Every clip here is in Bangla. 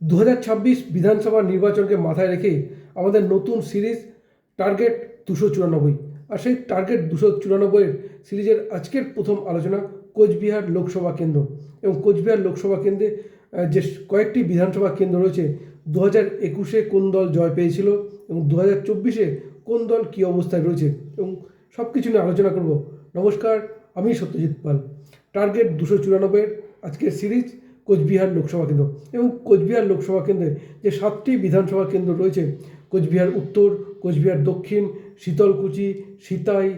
দু হাজার ছাব্বিশ বিধানসভা নির্বাচনকে মাথায় রেখে আমাদের নতুন সিরিজ টার্গেট দুশো চুরানব্বই। আর সেই টার্গেট দুশো চুরানব্বইয়ের সিরিজের আজকের প্রথম আলোচনা কোচবিহার লোকসভা কেন্দ্র। এবং কোচবিহার লোকসভা কেন্দ্রে যে কয়েকটি বিধানসভা কেন্দ্র রয়েছে, দু হাজার একুশে কোন দল জয় পেয়েছিল এবং দু হাজার চব্বিশে কোন দল কী অবস্থায় রয়েছে। এবং সব কিছু নিয়ে আলোচনা করব। নমস্কার, আমি সত্যজিৎ পাল। টার্গেট দুশো চুরানব্বইয়ের আজকের সিরিজ কোচবিহার লোকসভা কেন্দ্র। এবং কোচবিহার লোকসভা কেন্দ্রে যে সাতটি বিধানসভা কেন্দ্র রয়েছে, কোচবিহার উত্তর, কোচবিহার দক্ষিণ, শীতলকুচি, সিতাই,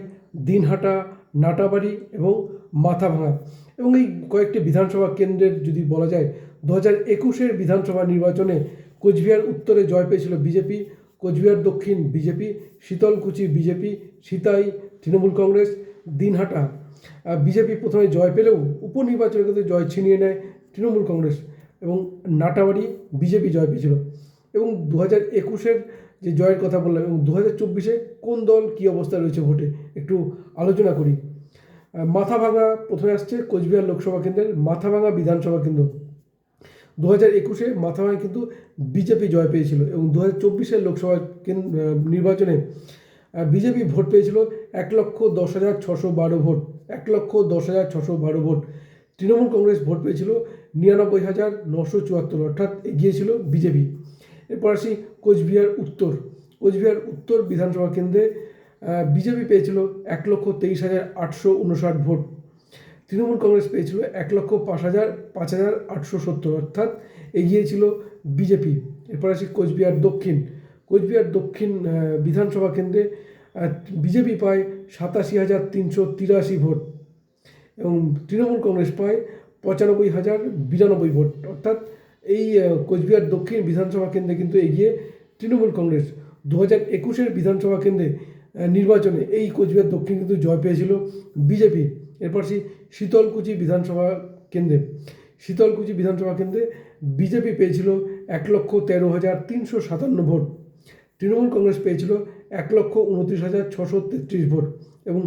দিনহাটা, নাটাবাড়ি এবং মাথাভাঙা এবং এই কয়েকটি বিধানসভা কেন্দ্রের যদি বলা যায়, দু হাজার একুশের বিধানসভা নির্বাচনে কোচবিহার উত্তরে জয় পেয়েছিল বিজেপি, কোচবিহার দক্ষিণ BJP, Sitalkuchi BJP, Sitai, Trinamool Congress, Dinhata. BJP প্রথমে জয় পেলেও উপনির্বাচনে কিন্তু জয় ছিনিয়ে নেয় তৃণমূল কংগ্রেস এবং নাটাবাড়ি বিজেপি জয় পেয়েছিল। এবং দু হাজার একুশের যে জয়ের কথা বললাম এবং দু হাজার চব্বিশে কোন দল কী অবস্থায় রয়েছে ভোটে একটু আলোচনা করি। মাথাভাঙা প্রথমে আসছে কোচবিহার লোকসভা কেন্দ্রের মাথাভাঙা বিধানসভা কেন্দ্র। দু হাজার একুশে মাথাভাঙায় কিন্তু বিজেপি জয় পেয়েছিল এবং দু হাজার চব্বিশের লোকসভা নির্বাচনে বিজেপি ভোট পেয়েছিল এক লক্ষ দশ হাজার ছশো বারো ভোট। এক লক্ষ দশ হাজার ছশো বারো ভোট। তৃণমূল কংগ্রেস ভোট পেয়েছিল নিরানব্বই হাজার নশো চুয়াত্তর অর্থাৎ এগিয়েছিল বিজেপি। এরপর আসি কোচবিহার উত্তর। কোচবিহার উত্তর বিধানসভা কেন্দ্রে বিজেপি পেয়েছিল এক লক্ষ তেইশ হাজার আটশো উনষাট ভোট। তৃণমূল কংগ্রেস পেয়েছিল এক লক্ষ পাঁচ হাজার পাঁচ হাজার আটশো সত্তর, অর্থাৎ এগিয়েছিল বিজেপি। এরপর আসি কোচবিহার দক্ষিণ। কোচবিহার দক্ষিণ বিধানসভা কেন্দ্রে বিজেপি পায় সাতাশি হাজার তিনশো তিরাশি ভোট এবং তৃণমূল কংগ্রেস পায় পঁচানব্বই হাজার বিরানব্বই ভোট। অর্থাৎ এই কোচবিহার দক্ষিণ বিধানসভা কেন্দ্রে কিন্তু এগিয়ে তৃণমূল কংগ্রেস দু হাজার একুশের বিধানসভা কেন্দ্রে নির্বাচনে এই কোচবিহার দক্ষিণ কিন্তু জয় পেয়েছিল বিজেপি। এরপর সেই শীতলকুচি বিধানসভা কেন্দ্রে, শীতলকুচি বিধানসভা কেন্দ্রে বিজেপি পেয়েছিল এক লক্ষ তেরো হাজার তিনশো সাতান্ন ভোট। তৃণমূল কংগ্রেস পেয়েছিল এক লক্ষ উনত্রিশ হাজার ছশো তেত্রিশ ভোট। এবং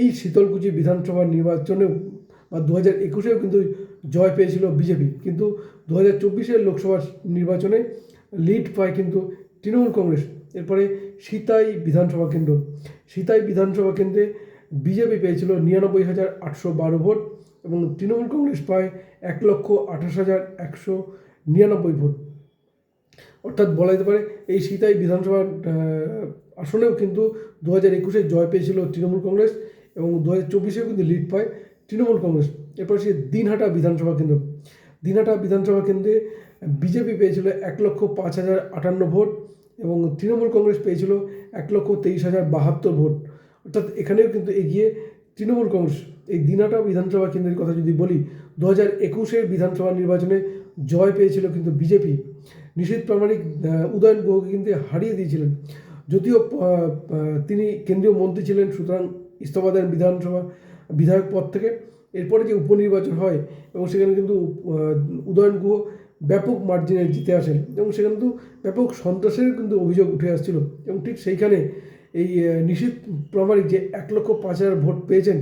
এই শীতলকুচি বিধানসভা নির্বাচনেও বা দু হাজার একুশেও কিন্তু জয় পেয়েছিল বিজেপি। কিন্তু দু হাজার চব্বিশের লোকসভা নির্বাচনে লিড পায় কিন্তু তৃণমূল কংগ্রেস। এরপরে সিতাই বিধানসভা কেন্দ্র। সিতাই বিধানসভা কেন্দ্রে বিজেপি পেয়েছিল নিরানব্বই হাজার আটশো বারো ভোট এবং তৃণমূল কংগ্রেস পায় এক লক্ষ আঠাশ হাজার একশো নিরানব্বই ভোট। অর্থাৎ বলা যেতে পারে এই সিতাই বিধানসভা আসনেও কিন্তু দু হাজার একুশে জয় পেয়েছিল তৃণমূল কংগ্রেস এবং দু হাজার চব্বিশেও কিন্তু লিড পায় তৃণমূল কংগ্রেস। এরপর সে দিনহাটা বিধানসভা কেন্দ্র। দিনহাটা বিধানসভা কেন্দ্রে বিজেপি পেয়েছিল এক লক্ষ পাঁচ হাজার আটান্ন ভোট এবং তৃণমূল কংগ্রেস পেয়েছিল এক লক্ষ তেইশ হাজার বাহাত্তর ভোট। অর্থাৎ এখানেও কিন্তু এগিয়ে তৃণমূল কংগ্রেস। এই দিনহাটা বিধানসভা কেন্দ্রের কথা যদি বলি দু হাজার একুশের বিধানসভা নির্বাচনে জয় পেয়েছিল কিন্তু বিজেপি। নিশীথ প্রামাণিক উদয়ন গুহকে কিন্তু হারিয়ে দিয়েছিলেন। যদিও তিনি কেন্দ্রীয় মন্ত্রী ছিলেন, সুতরাং ইস্তফা দেন বিধানসভা বিধায়ক পদ থেকে। এরপরে যে উপনির্বাচন হয় এবং সেখানে কিন্তু উদয়ন গুহ ব্যাপক মার্জিনে জিতে আসেন এবং সেখানে কিন্তু ব্যাপক সন্ত্রাসের কিন্তু অভিযোগ উঠে আসছিল এবং ঠিক সেইখানে এই নিশীথ প্রামাণিক যে এক লক্ষ পাঁচ হাজার ভোট পেয়েছেন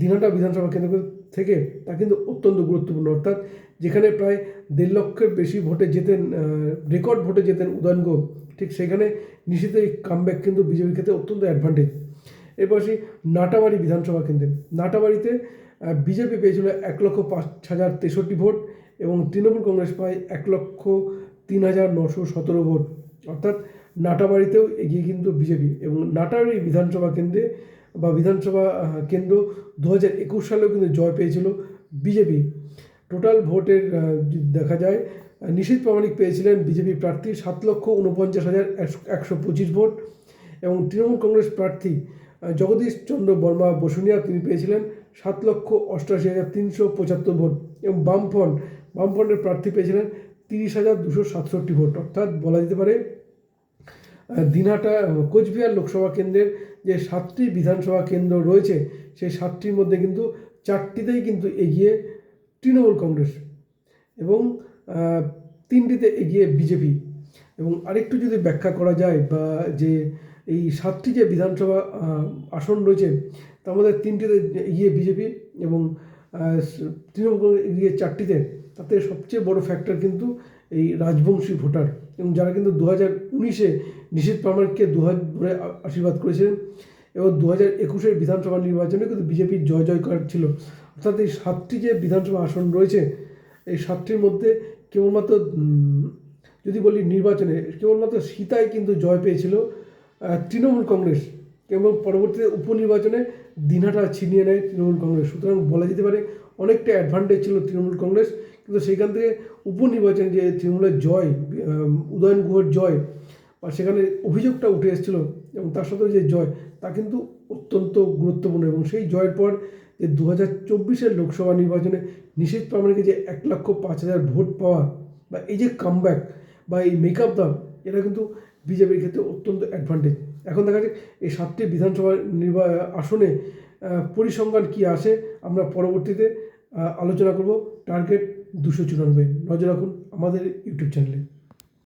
দিনহাটা বিধানসভা কেন্দ্র থেকে, তা কিন্তু অত্যন্ত গুরুত্বপূর্ণ। অর্থাৎ যেখানে প্রায় দেড় লক্ষের বেশি ভোটে যেতেন রেকর্ড ভোটে যেতেন উদয়ন ঠিক সেখানে নিশীথের এই কামব্যাক কিন্তু বিজেপির ক্ষেত্রে অত্যন্ত অ্যাডভান্টেজ এরপর আসি নাটাবাড়ি বিধানসভা কেন্দ্রে। নাটাবাড়িতে বিজেপি পেয়েছিল এক লক্ষ পাঁচ হাজার তেষট্টি ভোট এবং তৃণমূল কংগ্রেস পায় এক লক্ষ তিন হাজার নশো সতেরো ভোট। অর্থাৎ নাটাবাড়িতেও এগিয়ে কিন্তু বিজেপি এবং নাটাবাড়ি বিধানসভা কেন্দ্রে বা বিধানসভা কেন্দ্র দু হাজার একুশ সালেও কিন্তু জয় পেয়েছিল বিজেপি। টোটাল ভোটের দেখা যায় নিশীথ প্রামাণিক পেয়েছিলেন বিজেপি প্রার্থী সাত লক্ষ উনপঞ্চাশ হাজার একশো পঁচিশ ভোট এবং তৃণমূল কংগ্রেস প্রার্থী আহ, জগদীশ চন্দ্র বর্মা বসুনিয়া তিনি পেয়েছিলেন সাত লক্ষ অষ্টআশি হাজার তিনশো পঁচাত্তর ভোট এবং বামফ্রন্ট বামফ্রন্টের প্রার্থী পেয়েছিলেন তিরিশ হাজার দুশো সাতষট্টি ভোট। অর্থাৎ বলা যেতে পারে দিনহাটা কোচবিহার লোকসভা কেন্দ্রের যে সাতটি বিধানসভা কেন্দ্র রয়েছে সেই সাতটির মধ্যে কিন্তু চারটিতেই কিন্তু এগিয়ে তৃণমূল কংগ্রেস এবং তিনটিতে এগিয়ে বিজেপি। এবং আরেকটু যদি ব্যাখ্যা করা যায় বা যে এই সাতটি যে বিধানসভা আসন রয়েছে, তার মধ্যে তিনটিতে এগিয়ে বিজেপি এবং তৃণমূল এগিয়ে চারটিতে, তাতে সবচেয়ে বড় ফ্যাক্টর কিন্তু এই রাজবংশী ভোটার এবং যারা কিন্তু দু হাজার উনিশে নিশীত প্রামাণিককে দু আ- আশীর্বাদ করেছিলেন এবং দু হাজার একুশের বিধানসভা নির্বাচনে কিন্তু বিজেপির জয় জয়কার ছিল। অর্থাৎ এই সাতটি যে বিধানসভা আসন রয়েছে, এই সাতটির মধ্যে কেবলমাত্র যদি বলি নির্বাচনে, কেবলমাত্র সীতাই কিন্তু জয় পেয়েছিল। তৃণমূল কংগ্রেস এবং পরবর্তীতে উপনির্বাচনে দিনহাটা ছিনিয়ে নেয় তৃণমূল কংগ্রেস। সুতরাং বলা যেতে পারে অনেকটা অ্যাডভান্টেজ ছিল তৃণমূল কংগ্রেস। কিন্তু সেইখান থেকে উপনির্বাচনে যে তৃণমূলের জয় উদয়ন গুহর জয়, বা সেখানে অভিযোগটা উঠে এসেছিল, এবং তার সাথে যে জয়, তা কিন্তু অত্যন্ত গুরুত্বপূর্ণ। এবং সেই জয়ের পর যে দু হাজার চব্বিশের লোকসভা নির্বাচনে নিষেধ প্রামাণিকের যে এক লক্ষ পাঁচ হাজার ভোট পাওয়া, বা এই যে কামব্যাক বা এই মেকআপ দাম এটা কিন্তু বিজেপির ক্ষেত্রে অত্যন্ত অ্যাডভান্টেজ এখন দেখা যাচ্ছে এই সাতটি বিধানসভা নির্বা আসনে পরিসংখ্যান কী আসে আমরা পরবর্তীতে আলোচনা করব। টার্গেট দুশো চুরানব্বই। নজর রাখুন আমাদের ইউটিউব চ্যানেলে